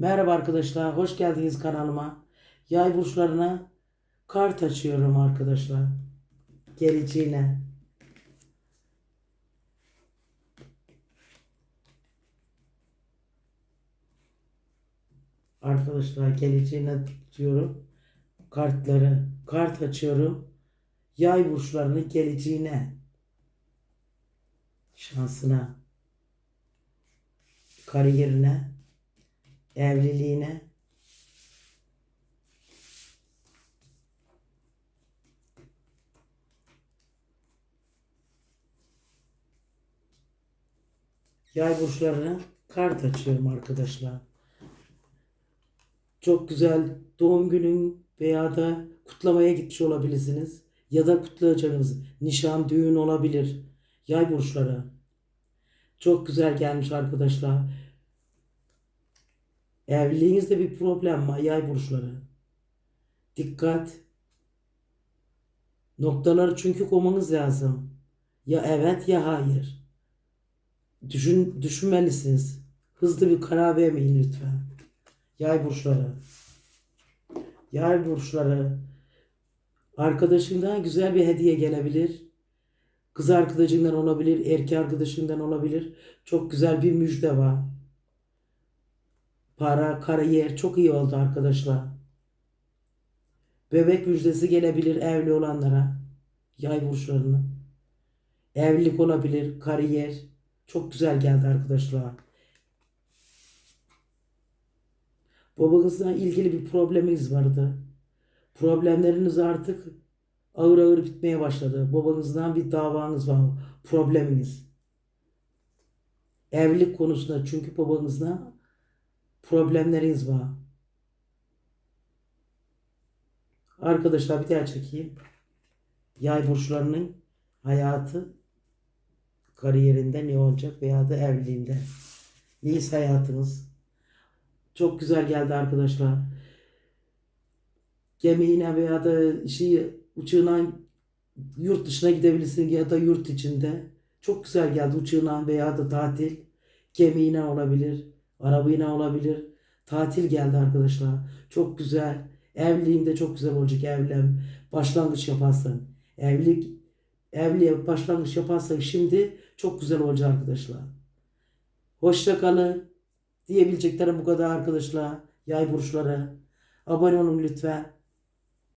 Merhaba arkadaşlar, hoş geldiniz kanalıma. Yay burçlarına kart açıyorum arkadaşlar. Geleceğine. Arkadaşlar geleceğine tutuyorum. Kartları, kart açıyorum. Yay burçlarının geleceğine. Şansına. Kariyerine evliliğine yay burçlarına kart açıyorum arkadaşlar. Çok güzel doğum günün veya da kutlamaya gitmiş olabilirsiniz. Ya da kutlayacağınız nişan, düğün olabilir. Yay burçları. Çok güzel gelmiş arkadaşlar. Evliliğinizde bir problem var yay burçları. Dikkat. Noktaları çünkü koymanız lazım. Ya evet ya hayır. Düşün, düşünmelisiniz. Hızlı bir karar vermeyin lütfen. Yay burçları. Yay burçları. Arkadaşından güzel bir hediye gelebilir. Kız arkadaşından olabilir, erkek arkadaşından olabilir. Çok güzel bir müjde var. Para, kariyer çok iyi oldu arkadaşlar. Bebek müjdesi gelebilir evli olanlara. Yay burçlarına. Evlilik olabilir, kariyer. Çok güzel geldi arkadaşlar. Babanızla ilgili bir probleminiz vardı. Problemleriniz artık ağır ağır bitmeye başladı. Babanızdan bir davanız var. Probleminiz. Evlilik konusunda çünkü babanızla problemleriniz var. Arkadaşlar bir daha çekeyim. Yay burçlarının hayatı kariyerinde ne olacak veya da evliliğinde. Neyse hayatınız. Çok güzel geldi arkadaşlar. Gemiyle veya da şey uçağına yurt dışına gidebilirsin ya da yurt içinde. Çok güzel geldi uçağına veya da tatil. Gemiyle olabilir. Arabayla olabilir. Tatil geldi arkadaşlar. Çok güzel. Evliliğinde çok güzel olacak evlen. Başlangıç yaparsın. Evlilik evliliğe başlangıç yaparsan şimdi çok güzel olacak arkadaşlar. Hoşça kalın. Diyebileceklerim bu kadar arkadaşlar. Yay burçları. Abone olun lütfen.